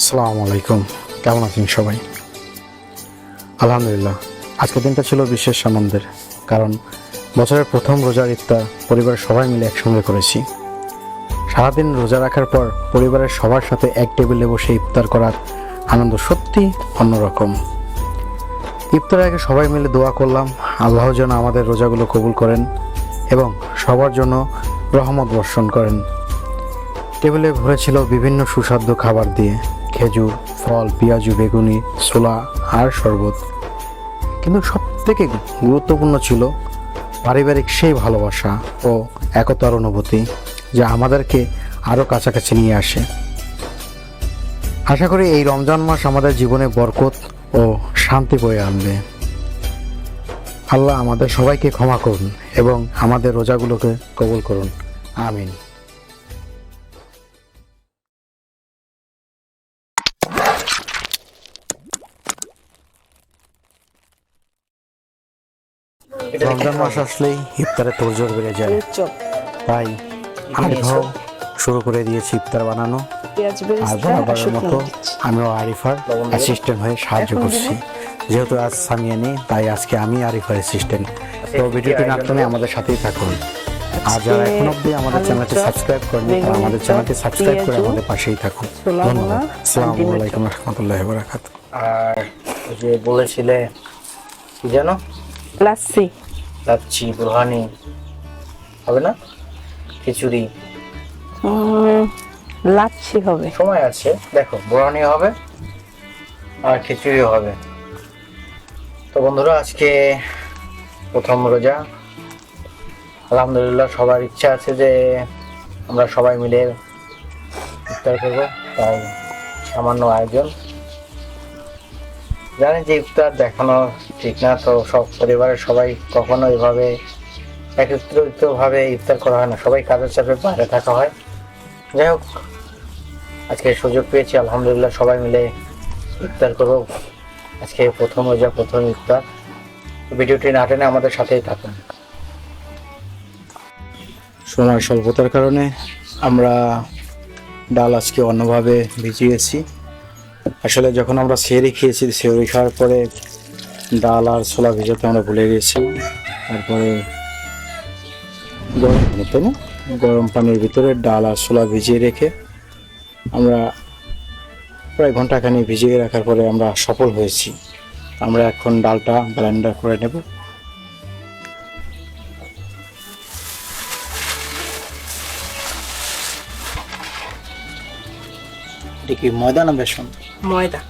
আসসালামু আলাইকুম। কেমন আছেন সবাই? আলহামদুলিল্লাহ, আজকের দিনটা ছিল বিশেষ আনন্দের, কারণ বছরের প্রথম রোজার ইফতার পরিবারের সবাই মিলে একসঙ্গে করেছি। সারাদিন রোজা রাখার পর পরিবারের সবার সাথে এক টেবিলে বসে ইফতার করার আনন্দ সত্যি অন্যরকম। ইফতারের আগে সবাই মিলে দোয়া করলাম, আল্লাহ যেন আমাদের রোজাগুলো কবুল করেন এবং সবার জন্য রহমত বর্ষণ করেন। টেবিলে ভরেছিল বিভিন্ন সুস্বাদু খাবার দিয়ে। খেজুর, ফল, পেঁয়াজু, বেগুনি, ছোলা আর শরবত। কিন্তু সব থেকে গুরুত্বপূর্ণ ছিল পারিবারিক সেই ভালোবাসা ও একতার অনুভূতি, যা আমাদেরকে আরও কাছাকাছি নিয়ে আসে। আশা করি এই রমজান মাস আমাদের জীবনে বরকত ও শান্তি বয়ে আনবে। আল্লাহ আমাদের সবাইকে ক্ষমা করুন এবং আমাদের রোজাগুলোকে কবুল করুন। আমিন। রমজান মাস আসলেই ইফতারে তোরজোর বেড়ে যায়। চপ তাই আরিফাও শুরু করে দিয়েছি ইফতার বানানো। আর বরাবরের মতো আমিও আরিফার অ্যাসিস্ট্যান্ট হয়ে সাহায্য করছি। যেহেতু আজ সামিয়া নেই তাই আজকে আমি আরিফার অ্যাসিস্ট্যান্ট তো ভিডিওটি না টেনে আমাদের সাথেই থাকুন। আর যারা এখন অবধি আমাদের চ্যানেলটি সাবস্ক্রাইব করেনি তারা আমাদের চ্যানেলটি সাবস্ক্রাইব করে আমাদের পাশেই থাকুন। ধন্যবাদ। আসসালামু আলাইকুম রহমতুল্লাহ বরাকাত আর যে বলেছিলে কি জানো লাচ্ছি। লাচ্ছি বুরহানি হবে না? খিচুড়ি। লাচ্ছি হবে। সময় আছে। দেখো বুরহানি হবে আর খিচুড়িও হবে। তো বন্ধুরা আজকে প্রথম রোজা। আলহামদুলিল্লাহ সবার ইচ্ছা আছে যে আমরা সবাই মিলে ইফতার করব। তাই সামান্য আয়োজন। জানেন যে ইফতার দেখানো ঠিক না, তো সব পরিবারের সবাই কখনো এভাবে একত্রিত ভাবে ইফতার করা হয় না। সবাই কাজের চাপে বাইরে থাকা হয়। যাই হোক, আজকে সুযোগ পেয়েছি, আলহামদুলিল্লাহ সবাই মিলে ইফতার করব। আজকে প্রথম রোজা প্রথম ইফতার। ভিডিওটি না টেনে আমাদের সাথেই থাকুন। সময় স্বল্পতার কারণে আমরা ডাল আজকে অন্যভাবে ভিজিয়েছি। আসলে যখন আমরা সেরি খেয়েছি সেরি খাওয়ার পরে ডাল আর ছোলা ভিজাতে আমরা ভুলে গেছি। তারপরে গরম পানি, তাই না? গরম পানির ভিতরে ডাল আর ছোলা ভিজিয়ে রেখে আমরা প্রায় ঘন্টাখানি ভিজিয়ে রাখার পরে আমরা সফল হয়েছি। আমরা এখন ডালটা ব্লেন্ডার করে নেব। এটা কি ময়দা না বেসন? ময়দা।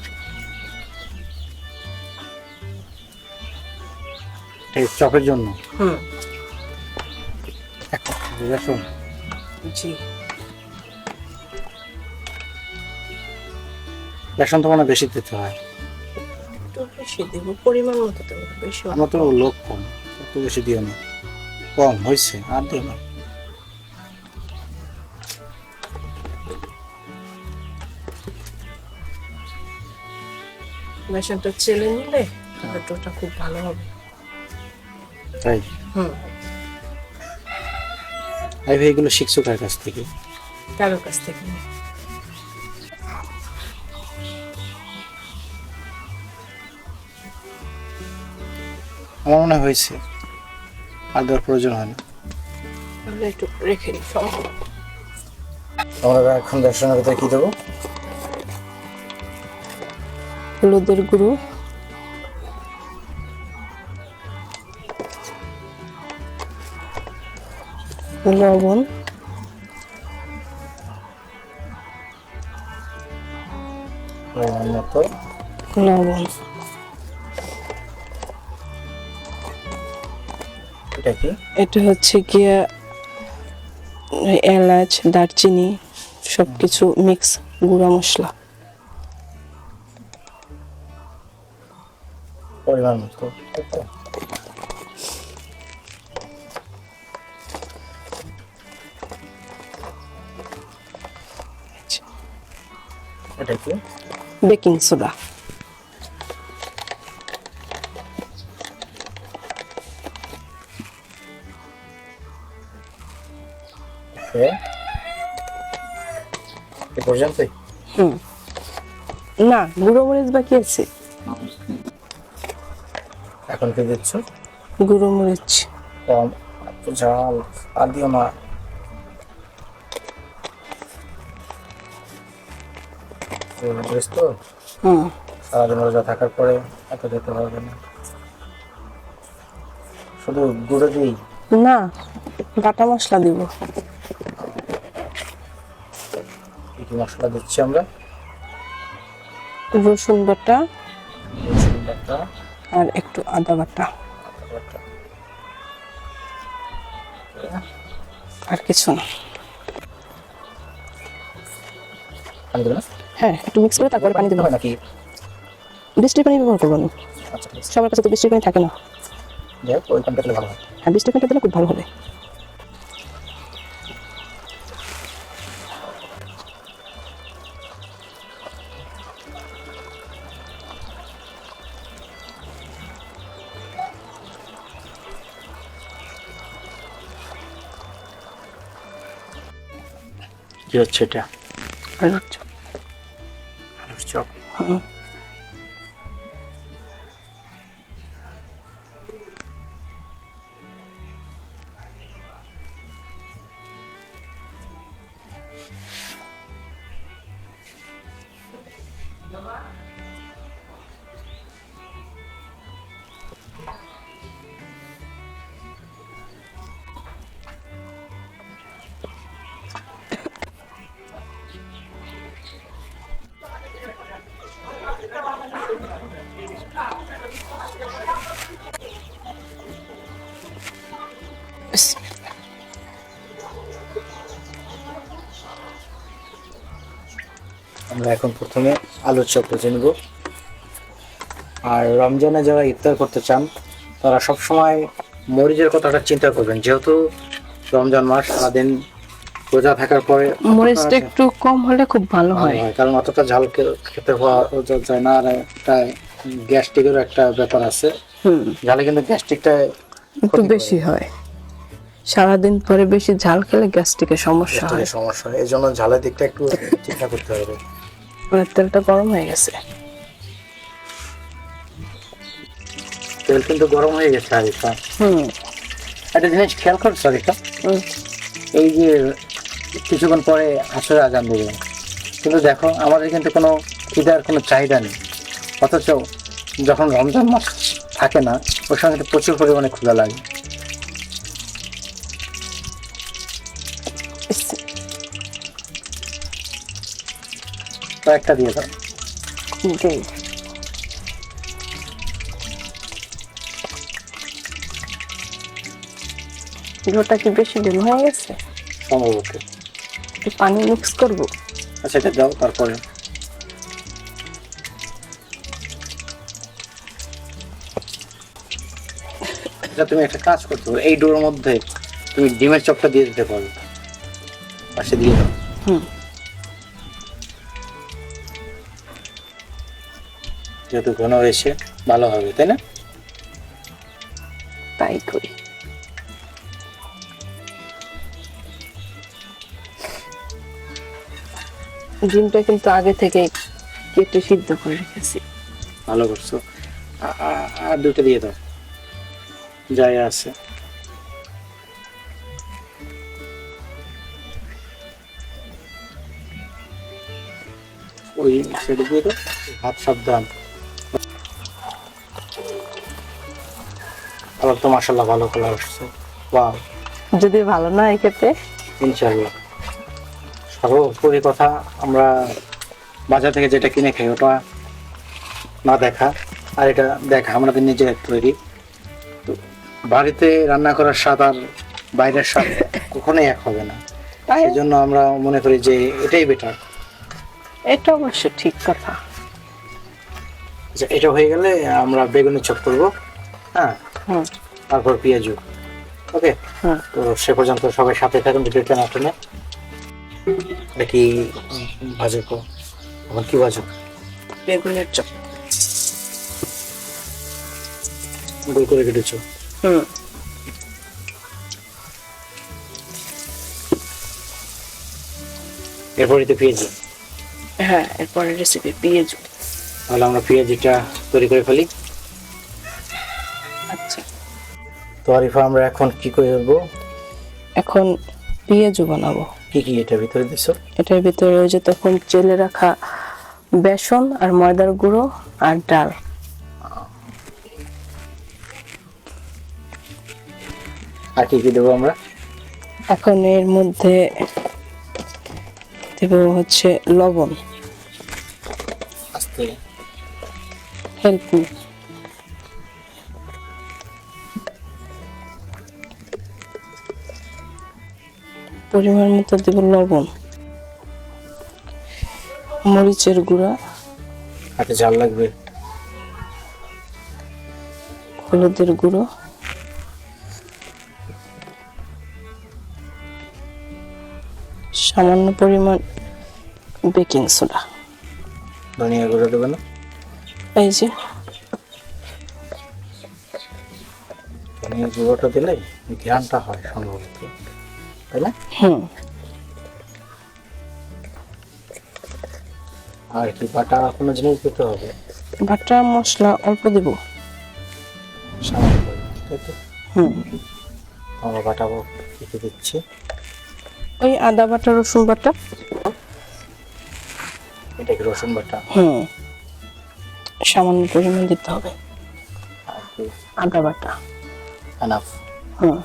এটা চপের জন্য। হুম। বেসন জি। বেসন তো মানে বেশি দিতে হয়। একটু বেশি দেবো পরিমাণ মতো দেবো বেশি হবে তো লোক কম এত বেশি দিও না। কম হয়েছে আর দিও না। বেসনটা চেলে নিলে তাহলে টোটা খুব ভালো হবে। তাই? হুম। আই ভাই এগুলো শিখছো কার কাছ থেকে? কারোর কাছ থেকে আমার মনে হয়েছে। আর দেওয়ার প্রয়োজন হয় না। তাহলে একটু রেখে দিই সম্ভব আমরা এখন দর্শনের ভিতরে কি দেবো? হলুদের গুঁড়ো। লবণ। লবণ। এটা হচ্ছে গিয়া এলাচ দারচিনি সব কিছু মিক্স গুঁড়া মশলা। পরিমাণ মতো? এটা কি বেকিং সোডা এ পর্যন্তই হুম না গুঁড়ো মরিচ বাকি আছে এখন কি দিচ্ছ? গুঁড়ো মরিচ। কম ঝাল আর দিও না। বুঝিস তো? সারাদিন রোজা থাকার পরে এত দিতে পারবে না। শুধু গুঁড়ো দিই? না বাটা মশলা দিব। কি কি মশলা দিচ্ছি আমরা? রসুন বাটা। রসুন বাটা, আর একটু আদা বাটা। আর কিছু না? হ্যাঁ একটু মিক্স করে তারপরে পানি দিতে হয় নাকি? বৃষ্টির পানি ব্যবহার করব আমি। আচ্ছা সবার কাছে তো বৃষ্টির পানি থাকে না। হ্যাঁ বৃষ্টির পানিটা দিলে খুব ভালো হবে। কি হচ্ছে এটা আলুর চপ। আলুর চপ হুম। আমরা এখন প্রথমে আলুর চপ ভেজে নেব। আর রমজানে যারা ইফতার করতে চান তারা সবসময় মরিচের কথাটা চিন্তা করবেন। যেহেতু রমজান মাস সারাদিন রোজা থাকার পরে মরিচটা একটু কম হলে খুব ভালো হয়। কারণ অতটা ঝাল খেতে হওয়া যায় না। আর একটা গ্যাস্ট্রিকেরও একটা ব্যাপার আছে। ঝালে কিন্তু গ্যাস্ট্রিকটা একটু বেশি হয়। সারাদিন পরে বেশি ঝাল খেলে গ্যাস্ট্রিকের সমস্যা হয়। সমস্যা হয়। এই জন্য ঝালের দিকটা একটু চিন্তা করতে হবে। মানে তেলটা গরম হয়ে গেছে। তেল কিন্তু গরম হয়ে গেছে আরিফা। হুম। একটা জিনিস খেয়াল করছ আরিফা। এই যে কিছুক্ষণ পরে আসরে আজান দেবে। কিন্তু দেখো আমাদের কিন্তু কোনো খিদার কোনো চাহিদা নেই। অথচ যখন রমজান মাস থাকে না ওই সময় কিন্তু প্রচুর পরিমাণে ক্ষুধা লাগে। একটা দিয়ে দাও। ঘিওটা কি বেশি ডিম হয়ে গেছে? সম্ভবত। একটু পানি মিক্স করব। আচ্ছা এটা দাও তারপরে। এটা তুমি একটা কাজ করতে পারো। এই ডোর মধ্যে তুমি ডিমের চপটা দিয়ে দিতে পারো। পাশে দিয়ে দাও। হুম। যেহেতু ঘন হয়েছে ভালো হবে তাই না? তাই করি। ডিমটা কিন্তু আগে থেকে কেটে সিদ্ধ করে রেখেছি। ভালো করছ। আ- আ- আর দুটো দিয়ে দাও। যাই আছে। ওই সেটা দিয়ে দাও। হাত সাবধান। আবার তো মাসাল্লাহ ভালো কালার আসছে। বাহ যদি ভালো না খেতে ইনশাল্লাহ সর্বোপরি কথা আমরা বাজার থেকে যেটা কিনে খাই ওটা না দেখা। আর এটা দেখা আমাদের নিজের তৈরি। তো বাড়িতে রান্না করার স্বাদ আর বাইরের স্বাদ কখনোই এক হবে না। তাই? সেই জন্য আমরা মনে করি যে এটাই বেটার এটা অবশ্য ঠিক কথা। আচ্ছা এটা হয়ে গেলে আমরা বেগুনের চপ করব। হ্যাঁ? তারপর পেঁয়াজু। ওকে? তো সে পর্যন্ত সবাই সাথে থাকুন ভিডিওটা না টেনে এটা কি ভাজো এখন কি ভাজো? বেগুনের চপ। গোল করে কেটেছো? হুম। এরপরে তো পেঁয়াজি? হ্যাঁ এরপরে রেসিপি পেঁয়াজু। তাহলে আমরা পেঁয়াজিটা তৈরি করে ফেলি। তো আরিফা আমরা এখন কি করব এখন পেঁয়াজু বানাবো। কি কি এটা ভিতরে দিছো? এটার ভিতরে ওই যে তখন চেলে রাখা বেসন আর ময়দার গুঁড়ো আর ডাল। আর কি কি দেবো আমরা? এখন এর মধ্যে দেব হচ্ছে লবণ। আস্তে। হেল্প পরিমাণ মতো দেব লবণ মরিচের গুঁড়া হাতে ঝাল লাগবে। হলুদের গুঁড়ো সামান্য পরিমাণ বেকিং সোডা। ধনিয়া গুঁড়ো দেবে না? এই যে। ধনিয়া গুঁড়োটা দিলে ঘ্রানটা হয় সম্ভবত। তাই না হুম। আর কি বাটা কোনো জিনিস দিতে হবে? বাটা মশলা অল্প দেব। সামান্য তাই তো? হুম। আমরা বাটাবো কি কি দিচ্ছি। ওই আদা বাটা রসুন বাটা। এটা কি রসুন বাটা? হুম। সামান্য পরিমাণ দিতে হবে। আদা বাটা। এনাফ হুম।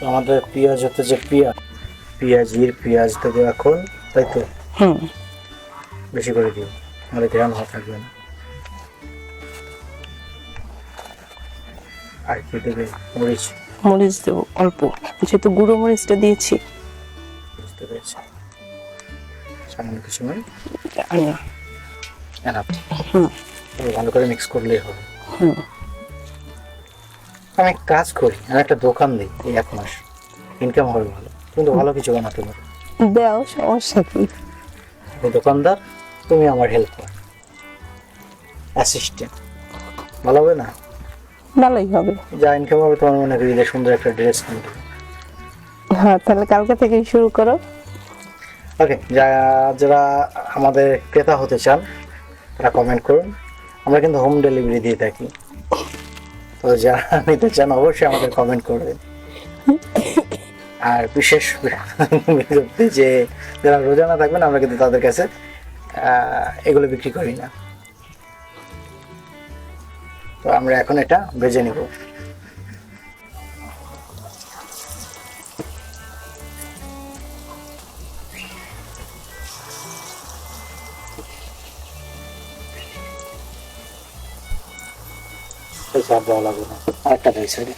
তো আমাদের পেঁয়াজ হতে যে পেঁয়াজ। পেঁয়াজির পেঁয়াজ দেবো এখন তাই তো? হুম। বেশি করে দিও আমাদের ঘ্রাণ হওয়া থাকবে না। আর কি দেবে? মরিচ। মরিচ দেবো অল্প। যেহেতু গুঁড়ো মরিচটা দিয়েছি। বুঝতে পেরেছি। সামান্য কিছু নয় আর না ভালো করে মিক্স করলেই হবে। হুম। আমি কাজ করি আমি একটা দোকান দিই এই এক মাস। ইনকাম হবে ভালো কিন্তু ভালো কিছু বানাতে পারো। দেও সমস্যা কি? আমি দোকানদার তুমি আমার হেল্প কর অ্যাসিস্ট্যান্ট ভালো হবে না? ভালোই হবে। যা ইনকাম হবে তোমার মনে করি সুন্দর একটা ড্রেস কিনবে হ্যাঁ তাহলে কালকে থেকেই শুরু করো। ওকে যা যারা আমাদের ক্রেতা হতে চান তারা কমেন্ট করুন। আমরা কিন্তু হোম ডেলিভারি দিয়ে থাকি। তো যারা নিতে চান অবশ্যই আমাদের কমেন্ট করবেন। আর বিশেষ বিজ্ঞপ্তি যে যারা রোজানা থাকবেন, আমরা কিন্তু তাদের কাছে এগুলো বিক্রি করি না। তো আমরা এখন এটা বেজে নিব। দেওয়া লাগবে না। আরেকটা দেয় সাইডে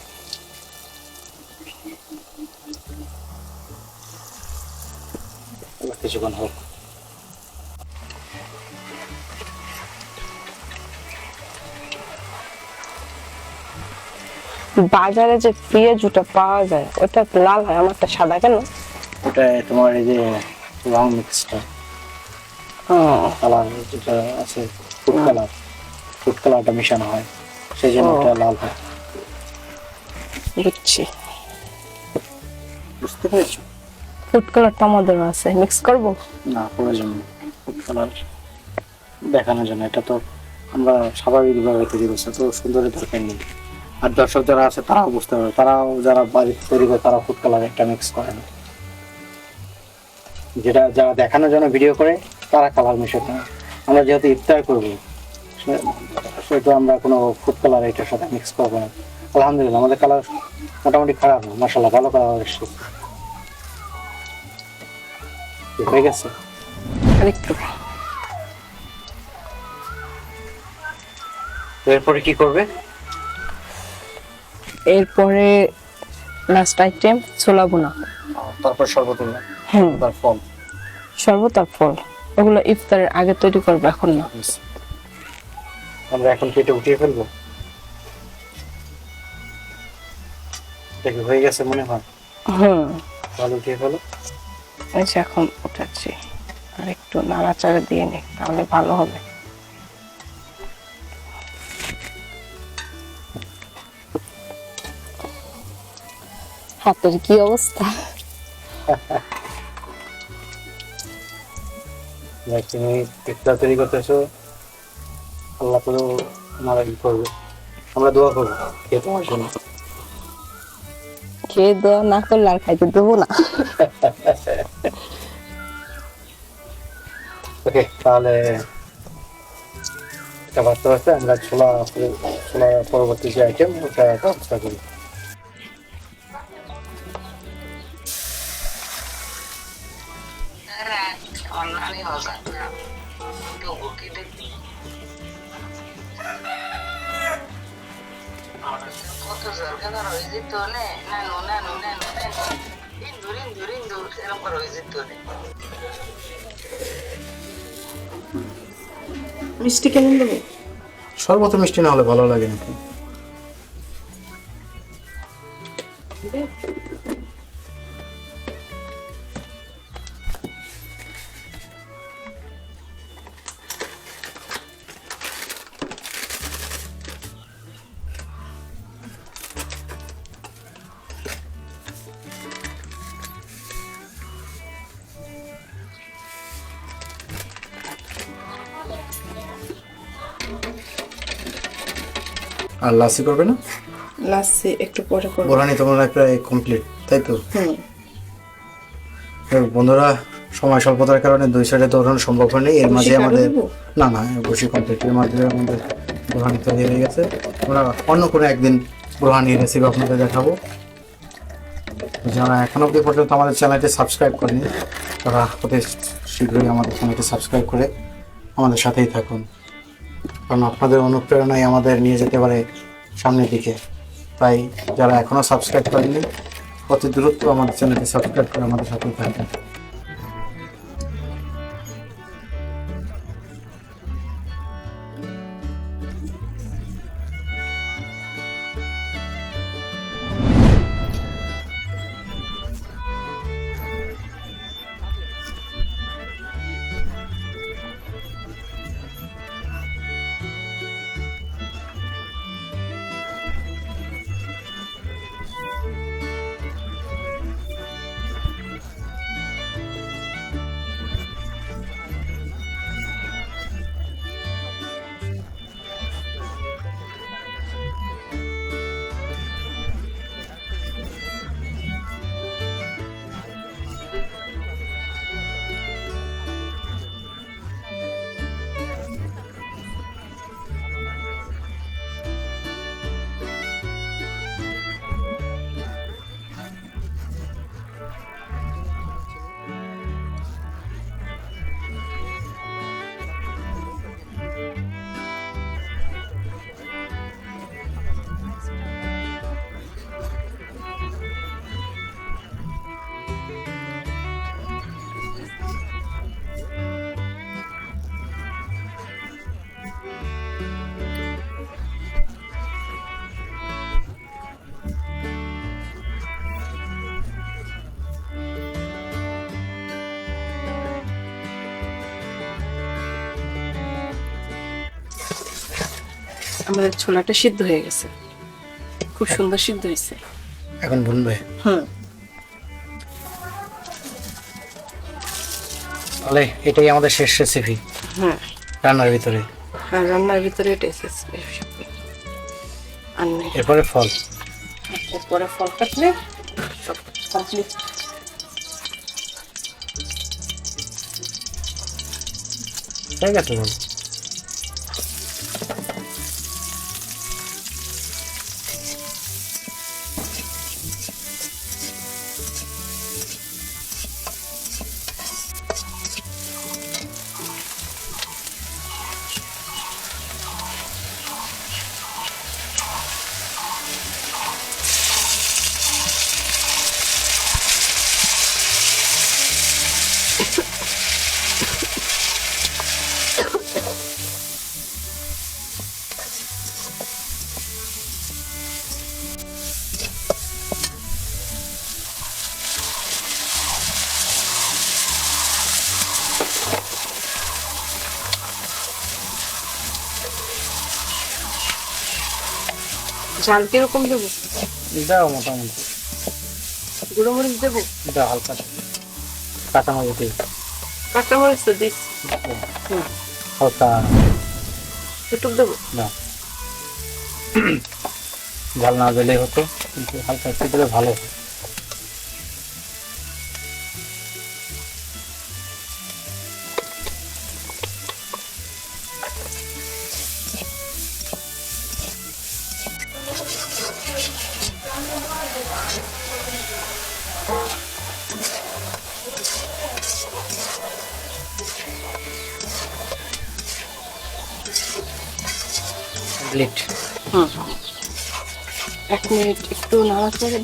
কিছুক্ষণ হোক। বাজারে যে পেঁয়াজুটা পাওয়া যায় ওটা লাল হয় আমারটা সাদা কেন? ওটা তোমার এই যে রং মিক্সটা ও কালার যেটা আছে ফুড কালার ফুড কালারটা মেশানো হয়। সেই জন্য। ওটা লাল হয়। বুঝছি। বুঝতে পেরেছ? ফুড কালারটা আমাদেরও আছে। মিক্স করব? না প্রয়োজন নেই। ফুড কালার দেখানোর জন্য। এটা তো আমরা স্বাভাবিকভাবে তৈরি করছি তো সুন্দরের দরকার নেই। আর দর্শক যারা আছে তারাও বুঝতে পারবে। তারাও যারা বাড়িতে তৈরি করে তারা ফুড কালার একটা মিক্স করে না। যেটা যারা দেখানোর জন্য ভিডিও করে তারা কালার মিশে না আমরা যেহেতু ইফতার করব সেহেতু আমরা কোনো ফুড কালার এটার সাথে মিক্স করব না। আলহামদুলিল্লাহ আমাদের কালার মোটামুটি খারাপ না মাসাল্লাহ ভালো কালার এসছে। হয়ে গেছে? আরেকটু এরপরে কি করবে? এরপরে লাস্ট আইটেম ছোলা বোনা তারপর শরবত হুম তার ফল? শরবত আর ফল। ওগুলো ইফতারের আগে তৈরি করব এখন না। আমরা এখন কেটে উঠিয়ে ফেলব? কি হয়ে গেছে মনে হয়। হুম। ভালো উঠিয়ে ফেলো। যে এখন উঠাচ্ছি। আর একটু নাড়াচাড়া দিয়ে নি তাহলে ভালো হবে। হাতের কি অবস্থা? যাক তুমি ইফতার তৈরি করতেছো। আল্লাহ তো আমার ই করবে। আমরা দোয়া করব। কে তোমার জন্য। খেয়ে দেওয়া না করলে আর খাইতে দেবো না। ওকে তাহলে এটা আমরা ছোলা ছোলা পরবর্তী যে আইটেম ওটা ব্যবস্থা করি। দেখি। মিষ্টি কেমন দেবে? সর্বত মিষ্টি না হলে ভালো লাগে নাকি? আর লাসি করবে না? লাসি একটু পরে করব। বোরানি তোমার প্রায় কমপ্লিট তাই তো? বন্ধুরা সময় স্বল্পতার কারণে দুই সাইডে দৌড়ানো সম্ভব হয়নি। এর মাঝে আমাদের? না না বসে কমপ্লিট এর মাঝে আমাদের বোরহানি তৈরি হয়ে গেছে। আমরা অন্য কোনো একদিন বোরহানি রেসিপি আপনাদের দেখাবো। যারা এখন অবধি পর্যন্ত আমাদের চ্যানেলটি সাবস্ক্রাইব করেনি তারা অতি শীঘ্রই আমাদের চ্যানেলটি সাবস্ক্রাইব করে আমাদের সাথেই থাকুন। কারণ আপনাদের অনুপ্রেরণাই আমাদের নিয়ে যেতে পারে সামনের দিকে। তাই যারা এখনও সাবস্ক্রাইব করেনি অতি দ্রুত আমাদের চ্যানেলকে সাবস্ক্রাইব করে আমাদের সাথে থাকুন আমাদের ছোলাটা সিদ্ধ হয়ে গেছে। খুব সুন্দর সিদ্ধ হয়েছে। এখন বুনবে হুম। তাহলে এটাই আমাদের শেষ রেসিপি হ্যাঁ। রান্নার ভিতরে। হ্যাঁ রান্নার ভিতরে এটা এসেছে আর নেই। এরপরে ফল। এরপরে ফল কাটলে সব কমপ্লিট ঠিক আছে ঝাল কীরকম দেবো? দাও মোটামুটি। গুঁড়ো মরিচ দেবো? দাও হালকা কাঁচা মরিচ দিই। কাঁচা মরিচ তো দিস হালকা একটু দেবো? না। ঝাল না দিলে হতো কিন্তু হালকা একটু দিলে ভালো হতো।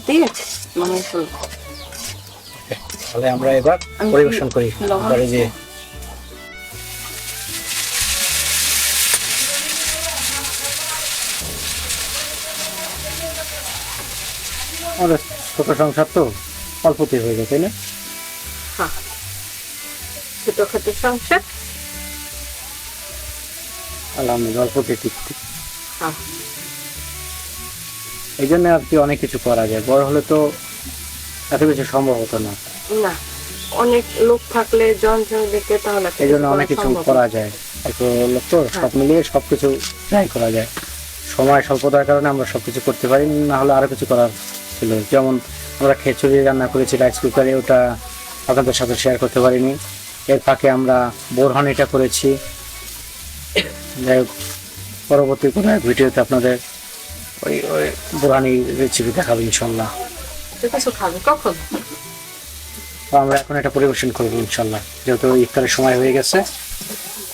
দিয়ে মানে তাহলে আমরা এবার পরিবেশন করি। এবারে যে আমাদের ছোট সংসার তো অল্পতে হয়ে তাই না? হ্যাঁ। ছোটো সংসার। আলহামদুলিল্লাহ অল্পতে তৃপ্তি হ্যাঁ। এই জন্য আর কি অনেক কিছু করা যায়। বড় হলে তো এত কিছু সম্ভব হতো না। না অনেক লোক থাকলে জন জন তাহলে এই জন্য অনেক কিছু করা যায়। এত লোক তো সব মিলিয়ে সব কিছু ট্রাই করা যায়। সময় স্বল্পতার কারণে আমরা সব কিছু করতে পারি না হলে আরও কিছু করার ছিল। যেমন আমরা খেচুড়ি রান্না করেছি রাইস কুকারে ওটা আপনাদের সাথে শেয়ার করতে পারিনি। এর ফাঁকে আমরা বোরহানিটা করেছি। যাই হোক পরবর্তী কোনো এক ভিডিওতে আপনাদের ওই ওই বোরহানি রেসিপি দেখাবো ইনশাল্লাহ। কখন? আমরা এখন এটা পরিবেশন করব ইনশাল্লাহ। যেহেতু ইফতারের সময় হয়ে গেছে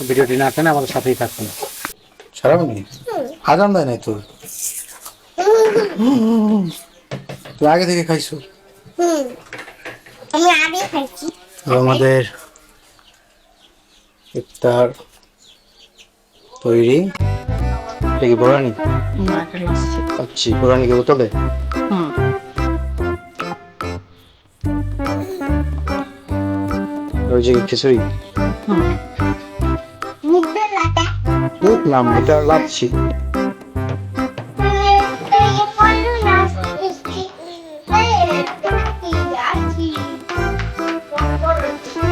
ভিডিওটি না টেনে আমাদের সাথেই থাকুন। সারামনি আজান দেয় নাই তোর? তুই আগে থেকে খাইছো? আমি আগে খাইছি। আমাদের ইফতার তৈরি। এটা কি বোরানি আচ্ছি বোরানি কি বোতলে হুম। ওই যে খিচুড়ি? হুম। মুখে এটা লাচ্ছি।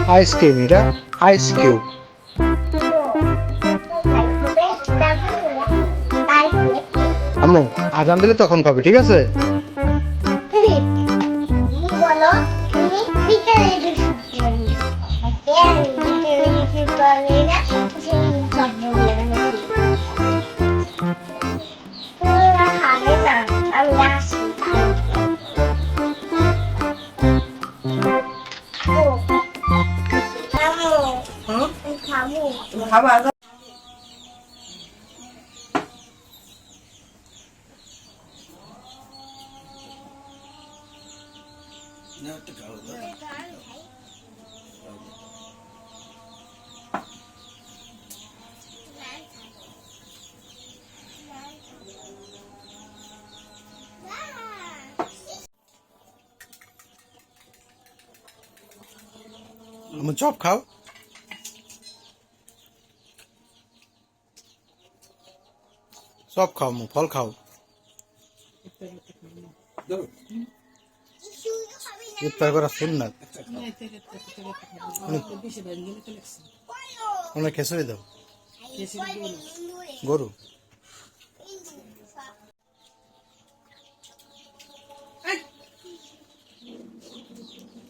আইসক্রিম। এটা? আইস কিউব আম্মু আজান দিলে তখন খাবে ঠিক আছে? আম্মু চপ খাও। চপ খাও আম্মু ফল খাও। ইফতার করা সুন্নাত গরু।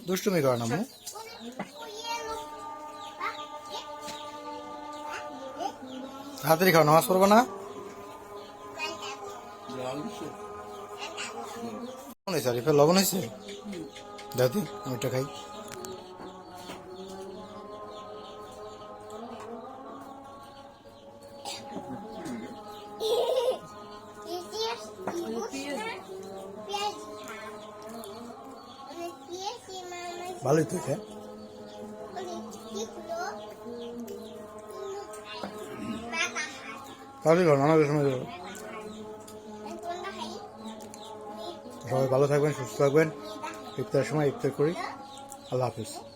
দুষ্টুমি করে না আম্মু তাড়াতাড়ি খাও, নামাজ পড়ব না? লবণ হয়েছে? দাদি আমি খাই। ভালোই তো তাড়াতাড়ি খাও নামাজের সময় সবাই ভালো থাকবেন সুস্থ থাকবেন। ইফতারের সময় ইফতার করি। আল্লাহ হাফিজ।